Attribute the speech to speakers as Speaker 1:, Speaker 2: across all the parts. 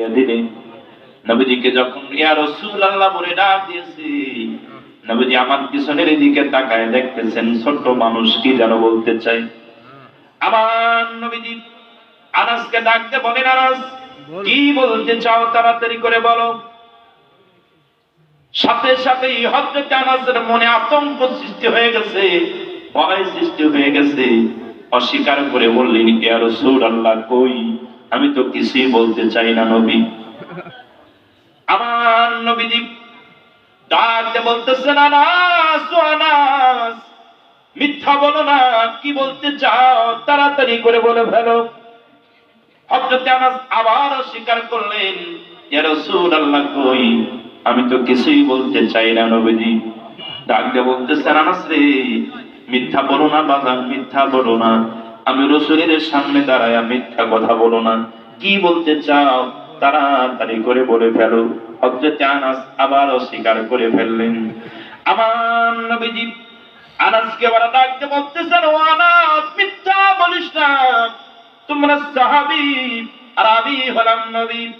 Speaker 1: দিয়া দিলেন নবীজিকে যখন ইয়া রসুল বলে ডাক দিয়েছে। নবীজি আমার পিছনের দিকে তাকায় দেখতেছেন ছোট্ট মানুষ কি যেন বলতে চাই আমার নবীজি আনাসকে ডাকতে বলেন আনাস কি বলতে চাও তাড়াতাড়ি করে বলো? সাথে সাথে আনাসের মনে আতঙ্ক সৃষ্টি হয়ে গেছে ভয় সৃষ্টি হয়ে গেছে। অস্বীকার করে বললেন ইয়া রাসূল আল্লাহ কই? আমি তো কিছুই বলতে চাই না, নবী। আমার নবীজি ডাকতে বলতেছেন আনাস, মিথ্যা বলো না, কি বলতে চাও? তাড়াতাড়ি করে বলে আনাস আবার স্বীকার করলেন আমি তো কিছুই বলতে চাই না, নবীজি। ডাক দিয়ে বলতেছেন আনাস রে, মিথ্যা বলো না, বাজান, মিথ্যা বলো না। আমি রসুলের সামনে দাঁড়ায় মিথ্যা কথা বলো না। কি বলতে চাও? তাড়াতাড়ি করে বলে ফেলো। হযরত আনাস আবার অস্বীকার করে ফেললেন। আমার নবীজি আনাসকে আবার ডাকতে বলতেছেন, ও আনাস, মিথ্যা বলিস না। তোমরা সাহাবি আর আমি হলাম নবী।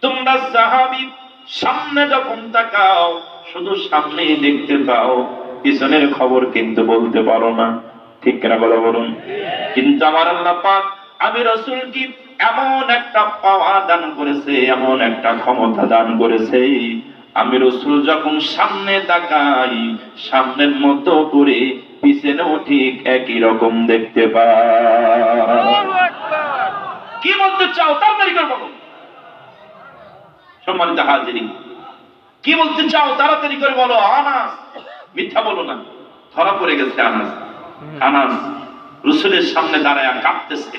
Speaker 1: তোমরা সাহাবি, সামনে যখন তাকাও, শুধু সামনেই দেখতে পাও, পিছনের খবর কিন্তু বলতে পারো না। ঠিক কিনা বলো বলুন। কিন্তু আমার আল্লাহ পাক, আমি রসুল কি এমন একটা পাওয়া দান করেছে, এমন একটা ক্ষমতা দান করেছে। আমি রসুল যখন সামনে তাকাই, সামনের মতো করে পিছনেও ঠিক একই রকম দেখতে পাই। কি বলতে চাও তাড়াতাড়ি করে বলো। সম্মানিত হাজিরি কি বলতে চাও তাড়াতাড়ি করে বলো। আনাস, মিথ্যা বলো না, ধরা পড়ে গেছে আনাস। আনাস রসুলের সামনে দাঁড়ায় কাঁপতেছে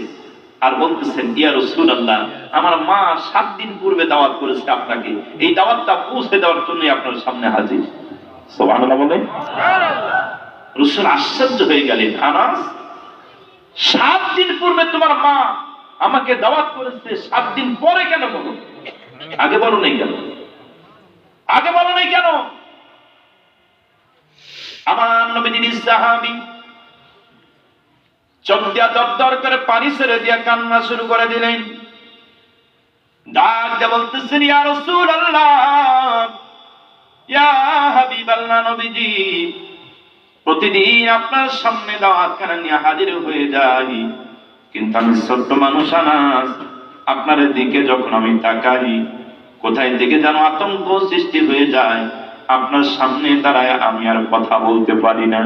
Speaker 1: আর বলতেছেন, ইয়া রসুল আল্লাহ আমার মা সাত দিন পূর্বে দাওয়াত করেছে আপনাকে। এই দাওয়াতটা পৌঁছে দেওয়ার জন্যই আপনার সামনে হাজির। বলে রসুল আশ্চর্য হয়ে গেলেন, আনাস, সাত দিন পূর্বে তোমার মা আমাকে দাওয়াত করেছে, সাত দিন পরে কেন বলো? আগে বলো নাই কেন? আগে বলো নাই কেন? আমার নবীজি সাহাবি চোখ দিয়া দর করে পানি কান্না শুরু করে দিলেন। ডাক দিয়ে বলতেছেন, ইয়া রাসূল আল্লাহ ইয়া হাবিব আল্লাহ নবীজি, প্রতিদিন আপনার সামনে দাওয়াতখানা নিয়ে হাজির হয়ে যাই। কিন্তু আমি ছোট্ট মানুষ, আনাস, আপনার দিকে যখন আমি তাকাই, কোথায় থেকে যেন আতঙ্ক সৃষ্টি হয়ে যায়, আপনার সামনে দাঁড়ায় আমি আর কথা বলতে পারি না।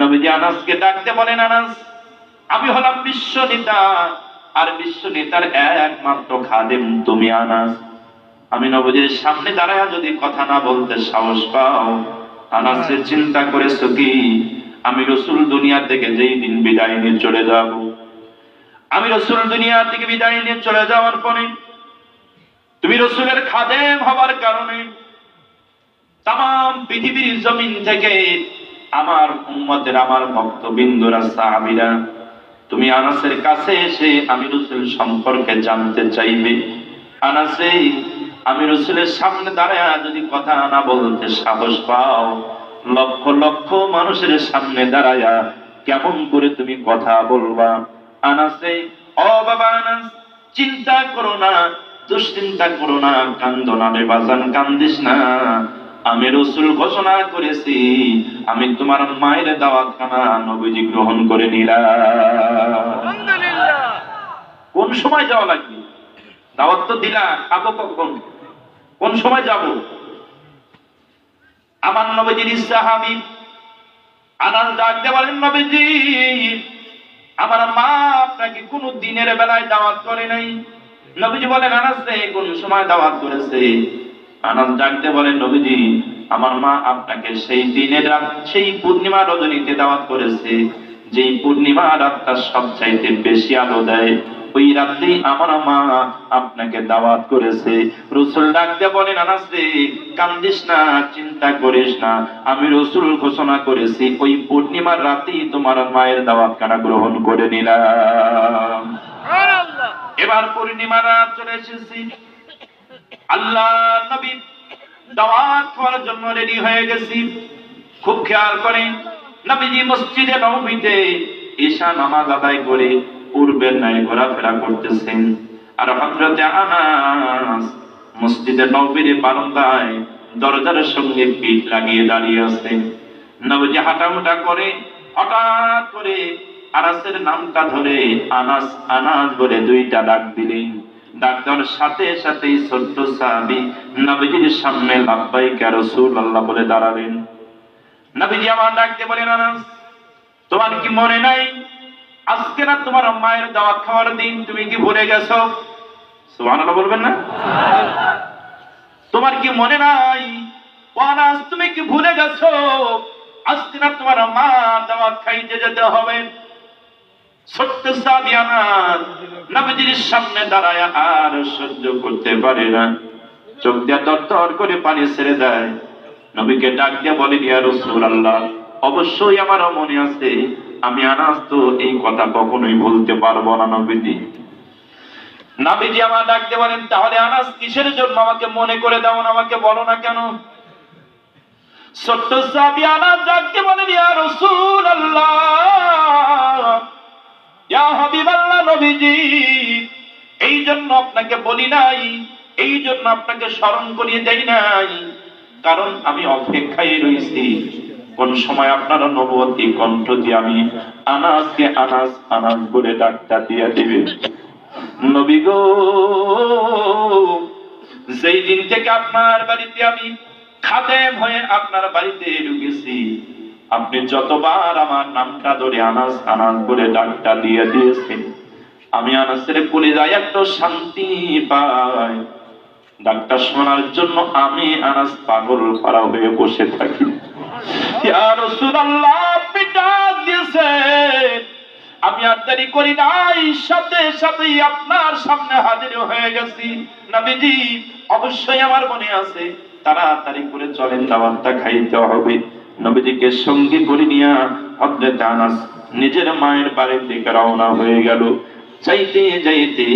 Speaker 1: নবীজি আনাসকে ডাকতে বলেন, আনাস আমি হলাম বিশ্ব নেতা, আর বিশ্ব নেতার একমাত্র খাদেম তুমি আনাস। আমি নবজির সামনে দাঁড়ায় যদি কথা না বলতে সাহস পাও, আনাসের চিন্তা করেছ কি? আমি রসুল দুনিয়া থেকে যেই দিন বিদায় নিয়ে চলে যাব। আমি রসুল দুনিয়া থেকে বিদায় নিয়ে চলে যাওয়ার পরে, তুমি রসুলের খাদেম হবার কারণে তাম পৃথিবীর জমিন থেকে আমার উম্মতের, আমার ভক্তবিন্দুরা সাহাবিরা তুমি আনাসের কাছে এসে আমি রসুল সম্পর্কে জানতে চাইবে। আনাসে আমি রসুলের সামনে দাঁড়ায় যদি কথা না বলতে সাহস পাও, লক্ষ লক্ষ মানুষের সামনে দাঁড়ায়া কেমন করে তুমি কথা বলবা? আনাসে, ও বাবা আনাস, চিন্তা করো না, দুশ্চিন্তা করো না, কান্দ না রে বাজান কান্দিস না। আমি রসুল ঘোষণা করেছি। আমি তোমার মায়ের দাওয়াত খানা নবীজি গ্রহণ করে নিলাম। কোন সময় যাওয়া লাগবে? দাওয়াত তো দিলা খাব কখন? কোন সময় যাব? আমার নবীজির সাহাবি আনাস ডাকতে বলেন নবীজি আমার মা আপনাকে কোন দিনের বেলায় দাওয়াত করে নাই। নবীজি বলেন আনাস কোন সময় দাওয়াত করেছে? আনাস ডাকতে বলেন নবীজি আমার মা আপনাকে সেই রাত সেই পূর্ণিমা রজনীতে দাওয়াত করেছে যেই পূর্ণিমা রাতটা সবচাইতে বেশি আলো দেয়। ওই রাত্রেই আমার মা আপনাকে দাওয়াত করেছে। রসুল ডাকতে বলেন আনাস রে কান্দিস না চিন্তা করিস না। আমি রসুল ঘোষণা করেছি ওই পূর্ণিমার রাতেই তোমার মায়ের দাওয়াত কানা গ্রহণ করে নিলাম। এবার পূর্ণিমা রাত চলে এসেছি। আল্লাহ নবী দাওয়াত খাওয়ার জন্য রেডি হয়ে গেছি। খুব খেয়াল করেন নবীজি মসজিদে নবীতে ঈশা নামাজ আদায় করে পূর্বের ন্যায় ঘোরাফেরা করতেছেন। আর হজরতে আনাস মসজিদে বারান্দায় দরজার সঙ্গে পিঠ লাগিয়ে দাঁড়িয়ে আছে নবীজি হাঁটামুটা করে হঠাৎ করে আনাসের নামটা ধরে আনাস আনাস বলে দুইটা ডাক দিলেন। ডাক সাথে সাথে ছোট্ট সাহাবি নবীজির সামনে লাব্বাইকা রাসূলুল্লাহ বলে দাঁড়ালেন। নবীজি আমার ডাকতে বলেন, আনাস, তোমার কি মনে নাই? আজকে না তোমার মায়ের দাওয়া খাওয়ার দিন, তুমি কি ভুলে গেছো? বলবেন না? তোমার কি মনে নাই? আনাস, তুমি কি ভুলে গেছো? আজকে না তোমার মা দাওয়াত খাইতে যেতে হবে। ছোট্ট সাহাবী আনাস নবীজির সামনে দাঁড়ায় আর সহ্য করতে পারে না। চোখ করে পানি ছেড়ে দেয়। নবীকে ডাক বলে, ইয়া রাসূলুল্লাহ, অবশ্যই মনে আছে, আমি আনাস তো এই কথা কখনোই বলতে পারব না নবীজি। নাবিজি আমার ডাক দিয়ে বলেন, তাহলে আনাস কিসের জন্য আমাকে মনে করে দাও না, আমাকে বলো না কেন? ছোট্ট সাহাবী আনাস ডাক দিয়ে বলেন, ইয়া হাবিবাল্লাহ নবীজি এই জন্য আপনাকে বলি নাই, এই জন্য আপনাকে স্মরণ করিয়ে নাই, কারণ আমি অপেক্ষায় রয়েছি কোন সময় আপনার নবতী কণ্ঠ দিয়ে আমি আনাসকে আনাস আনাস বলে ডাক্তার দিয়ে নবী গো, যেই দিন থেকে আপনার বাড়িতে আমি খাদেম হয়ে আপনার বাড়িতে ঢুকেছি আপনি যতবার আমার নামটা ধরে আনাস আনাস বলে ডাকটা দিয়ে দিয়েছেন, আমি আনাসের বলে যাই একটু শান্তি পাই। ডাক্তার শোনার জন্য আমি আনাস পাগল পাড়া হয়ে বসে থাকি। আমি আর দেরি করি নাই, সাথে সাথেই আপনার সামনে হাজির হয়ে গেছি। নবীজি, অবশ্যই আমার মনে আছে, তাড়াতাড়ি করে চলেন, দাওয়াতটা খাইতে হবে। নবীজিকে সঙ্গী করে নিয়ে হযরত আনাস নিজের মায়ের বাড়ির দিকে রওনা হয়ে গেল। যাইতে যাইতে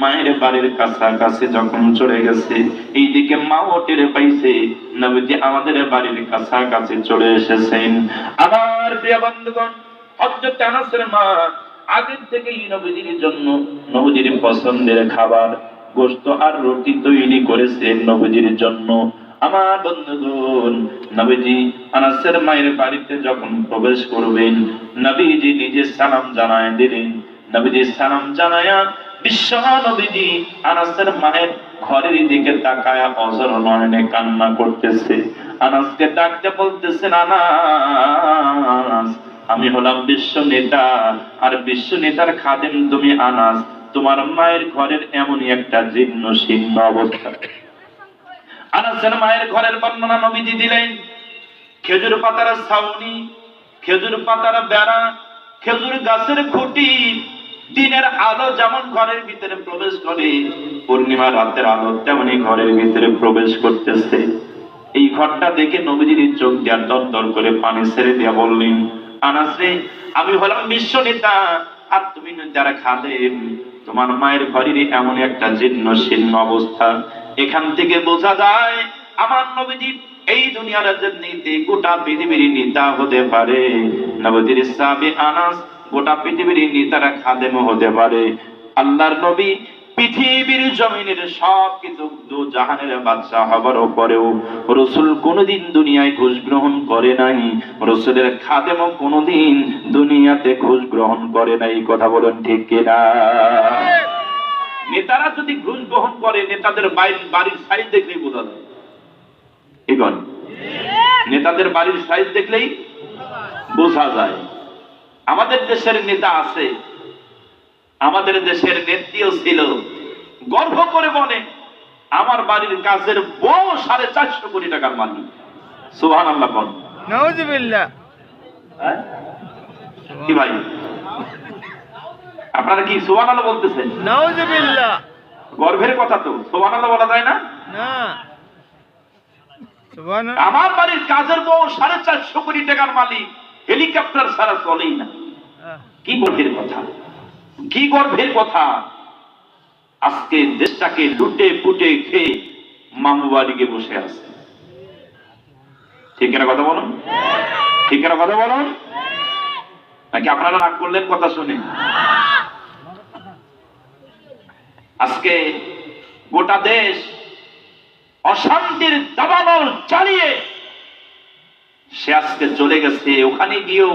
Speaker 1: মায়ের বাড়ির কাছাকাছি যখন চলে গেছে, এইদিকে মাও টেরে পাইছে নবীজি আমাদের বাড়ির কাছাকাছি চলে এসেছেন। আমার প্রিয় বন্ধুগণ, হযরত আনাসের মা আগের থেকেই নবীজির জন্য নবীজির পছন্দের খাবার, গোশত আর রুটি তৈরি করেছেন নবীজির জন্য। আমার বন্ধুগণ, নবীজি আনাসের মায়ের বাড়িতে যখন প্রবেশ করবেন, নবীজি নিজে সালাম জানায় দিলেন। নবীজি সালাম জানায়া বিশ্ব নবীজি আনাসের মায়ের ঘরের দিকে তাকায়া অজর নয়নে কান্না করতেছে। আনাসকে ডাকতে বলতেছেন, আনাস, আমি হলাম বিশ্ব নেতা আর বিশ্ব নেতার খাদেম তুমি আনাস। তোমার মায়ের ঘরের এমনই একটা জীর্ণ শীর্ণ অবস্থা। আনাসের মায়ের ঘরের বর্ণনা নবীজি দিলেন। খেজুর পাতার ছাউনি, খেজুর পাতার বেড়া, খেজুর গাছের খুঁটি, দিনের আলো যেমন ঘরের ভিতরে প্রবেশ করে, পূর্ণিমা রাতের আলো তেমনি ঘরের ভিতরে প্রবেশ করতেছে। এই ঘরটা দেখে নবীজির চোখ দিয়া দর দর করে পানি ছেড়ে দিয়া বললেন, আনাস আমি হলাম বিশ্ব নেতা, আর তুমি যারা খাদেম, তোমার মায়ের ঘরেরই এমন একটা জীর্ণ শীর্ণ অবস্থা এখান থেকে বোঝা যায়, আমার নবীজি এই দুনিয়ার রাজনীতি গোটা পৃথিবীর নেতা হতে পারে। নবীজির সাহাবী আনাস গোটা পৃথিবীর নেতারা খাদেম হতে পারে। আল্লাহর নবী পৃথিবীর জমিনের সব কিছু জাহানের বাদশা হবার পরেও রসুল কোনোদিন দুনিয়ায় ঘুষ গ্রহণ করে নাই, রসুলের খাদেমও কোনোদিন দুনিয়াতে ঘুষ গ্রহণ করে নাই কথা বলেন ঠিক কিনা? নেতারা যদি ঘুষ গ্রহণ করে নেতাদের বাড়ির সাইজ দেখলেই বোঝা যায়। এগন নেতাদের বাড়ির সাইজ দেখলেই বোঝা যায়। আমাদের দেশের নেতা আছে আমাদের দেশের নেত্রীও ছিল। গর্ব করে বলে আমার বাড়ির কাজের বউ সাড়ে চারশো কোটি টাকার মালিক। সুহান আল্লাহ বল হ্যাঁ? কি ভাই? আপনারা কি সুহান আল্লাহ বলতেছেন?
Speaker 2: নাউজুবিল্লাহ।
Speaker 1: গর্বের কথা তো সুহান আল্লাহ বলা যায় না?
Speaker 2: না।
Speaker 1: আমার বাড়ির কাজের বউ সাড়ে চারশো কোটি টাকার মালিক হেলিকপ্টার ছাড়া চলেই না। কি গর্বের কথা? কি গর্বের কথা? আজকে দেশটাকে লুটে পুটে খেয়ে মামু বাড়িকে বসে আছে। ঠিক কথা বলুন? ঠিক কথা বলুন? নাকি আপনারা রাগ করলেন কথা শুনে? আজকে গোটা দেশ অশান্তির দাবানল চালিয়ে সে আজকে চলে গেছে। ওখানে গিয়েও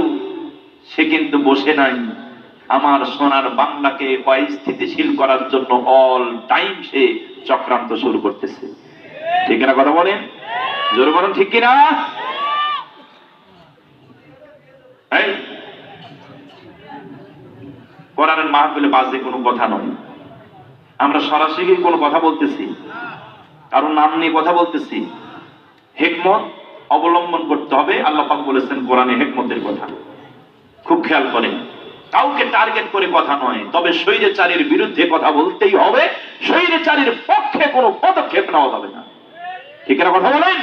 Speaker 1: সে কিন্তু বসে নাই। আমার সোনার বাংলাকে অস্থিতিশীল করার জন্য অল টাইম সে চক্রান্ত শুরু করতেছে। ঠিক না কথা বলেন? জোর বলেন, ঠিক কিনা? কোরআনের মাহফিলে বাজে কোনো কথা নয়। আমরা সরাসরি কোনো কথা বলতেছি, কারও নাম নিয়ে কথা বলতেছি, হেকমত অবলম্বন করতে হবে, আল্লাহ পাক বলেছেন কোরআনে হেকমতের কথা। খুব খেয়াল করেন, কাউকে টার্গেট করে কথা নয়, তবে স্বৈরাচারীর বিরুদ্ধে কথা বলতেই হবে চারির পক্ষে কোনো পদক্ষেপ নেওয়া যাবে না। ঠিক কথা বলেন?